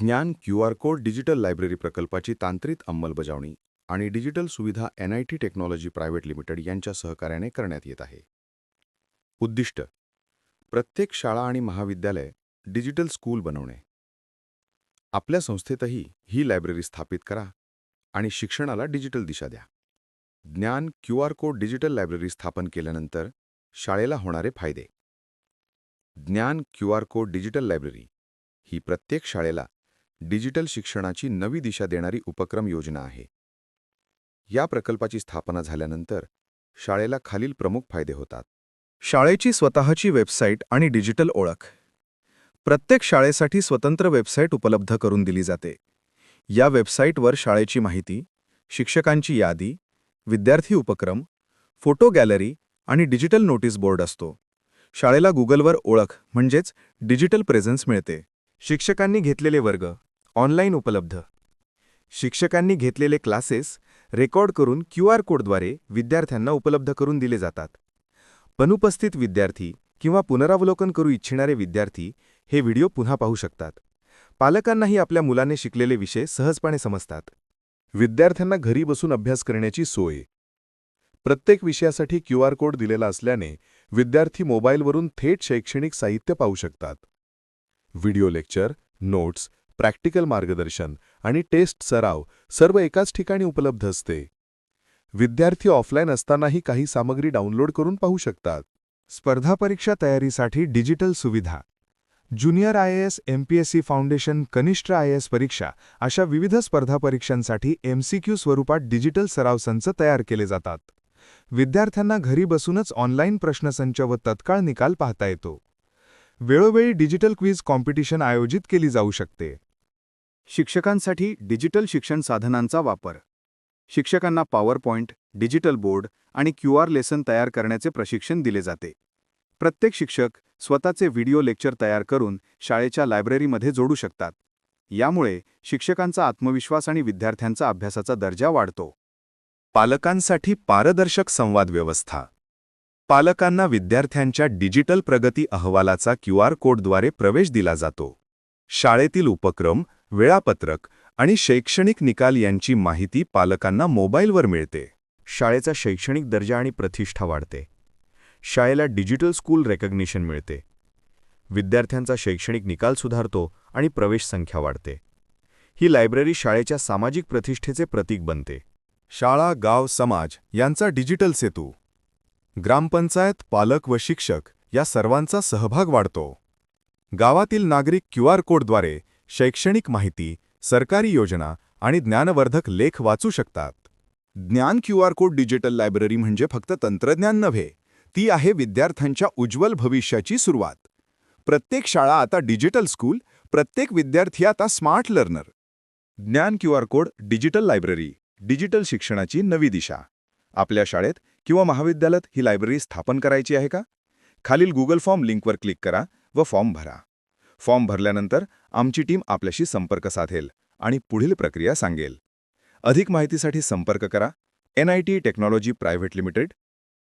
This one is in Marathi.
ज्ञान Q R code digital library प्रकल्पाची तांत्रिक अंमलबजावणी आणि डिजिटल सुविधा N I T technology private limited यांच्या सहकार्याने करण्यात येत आहे. उद्दिष्ट प्रत्येक शाळा आणि महाविद्यालय डिजिटल स्कूल बनवणे. आपल्या संस्थेतही ही लायब्ररी स्थापित करा आणि शिक्षणाला डिजिटल दिशा द्या. ज्ञान Q R code digital library स्थापन केल्यानंतर शाळेला होणारे फायदे. ज्ञान Q R code digital library ही प्रत्येक शाळेला डिजिटल शिक्षणाची नवी दिशा देणारी उपक्रम योजना आहे. या प्रकल्पाची स्थापना झाल्यानंतर शाळेला खालील प्रमुख फायदे होतात. शाळेची स्वतःची वेबसाईट आणि डिजिटल ओळख. प्रत्येक शाळेसाठी स्वतंत्र वेबसाईट उपलब्ध करून दिली जाते. या वेबसाईटवर शाळेची माहिती शिक्षकांची यादी विद्यार्थी उपक्रम फोटो गॅलरी आणि डिजिटल नोटीस बोर्ड असतो. शाळेला गुगलवर ओळख म्हणजेच डिजिटल प्रेझन्स मिळते. शिक्षकांनी घेतलेले वर्ग ऑनलाईन उपलब्ध. शिक्षकांनी घेतलेले क्लासेस रेकॉर्ड करून क्यू आर कोडद्वारे विद्यार्थ्यांना उपलब्ध करून दिले जातात. अनुपस्थित विद्यार्थी किंवा पुनरावलोकन करू इच्छिणारे विद्यार्थी हे व्हिडिओ पुन्हा पाहू शकतात. पालकांनाही आपल्या मुलाने शिकलेले विषय सहजपणे समजतात. विद्यार्थ्यांना घरी बसून अभ्यास करण्याची सोय. प्रत्येक विषयासाठी क्यू आर कोड दिलेला असल्याने विद्यार्थी मोबाईलवरून थेट शैक्षणिक साहित्य पाहू शकतात. व्हिडिओ लेक्चर नोट्स प्रॅक्टिकल मार्गदर्शन आणि टेस्ट सराव सर्व एकाच ठिकाणी उपलब्ध असते. विद्यार्थी ऑफलाईन असतानाही काही सामग्री डाउनलोड करून पाहू शकतात. स्पर्धा परीक्षा तयारीसाठी डिजिटल सुविधा. Junior I S MPSC foundation कनिष्ठ आय एस परीक्षा अशा विविध स्पर्धा परीक्षांसाठी एमसीक्यू स्वरूपात डिजिटल सराव संच तयार केले जातात. विद्यार्थ्यांना घरी बसूनच ऑनलाईन प्रश्नसंच व तत्काळ निकाल पाहता येतो. वेळोवेळी डिजिटल क्विज कॉम्पिटिशन आयोजित केली जाऊ शकते. शिक्षकांसाठी डिजिटल शिक्षण साधनांचा वापर. शिक्षकांना पॉवर पॉईंट डिजिटल बोर्ड आणि क्यू आर लेसन तयार करण्याचे प्रशिक्षण दिले जाते. प्रत्येक शिक्षक स्वतःचे व्हिडिओ लेक्चर तयार करून शाळेच्या लायब्ररीमध्ये जोडू शकतात. यामुळे शिक्षकांचा आत्मविश्वास आणि विद्यार्थ्यांचा अभ्यासाचा दर्जा वाढतो. पालकांसाठी पारदर्शक संवाद व्यवस्था. पालकांना विद्यार्थ्यांच्या डिजिटल प्रगती अहवालाचा क्यू आर कोडद्वारे प्रवेश दिला जातो. शाळेतील उपक्रम वेळापत्रक आणि शैक्षणिक निकाल यांची माहिती पालकांना मोबाईलवर मिळते. शाळेचा शैक्षणिक दर्जा आणि प्रतिष्ठा वाढते. शाळेला डिजिटल स्कूल रेकग्निशन मिळते. विद्यार्थ्यांचा शैक्षणिक निकाल सुधारतो आणि प्रवेश संख्या वाढते. ही लायब्ररी शाळेच्या सामाजिक प्रतिष्ठेचे प्रतीक बनते. शाळा गाव समाज यांचा डिजिटल सेतू. ग्रामपंचायत पालक व शिक्षक या सर्वांचा सहभाग वाढतो. गावातील नागरिक क्यू आर कोडद्वारे शैक्षणिक माहिती सरकारी योजना आणि ज्ञानवर्धक लेख वाचू शकतात. ज्ञान Q R code digital library म्हणजे फक्त तंत्रज्ञान नव्हे ती आहे विद्यार्थ्यांच्या उज्ज्वल भविष्याची सुरुवात. प्रत्येक शाळा आता डिजिटल स्कूल प्रत्येक विद्यार्थी आता स्मार्ट लर्नर. ज्ञान Q R code digital library digital शिक्षणाची नवी दिशा. आपल्या शाळेत किंवा महाविद्यालयात ही लायब्ररी स्थापन करायची आहे का? खालील गुगल फॉर्म लिंकवर क्लिक करा व फॉर्म भरा. फॉर्म भरल्यानंतर आमची टीम आपल्याशी संपर्क साधेल आणि पुढील प्रक्रिया सांगेल. अधिक माहितीसाठी संपर्क करा. N I T technology private limited.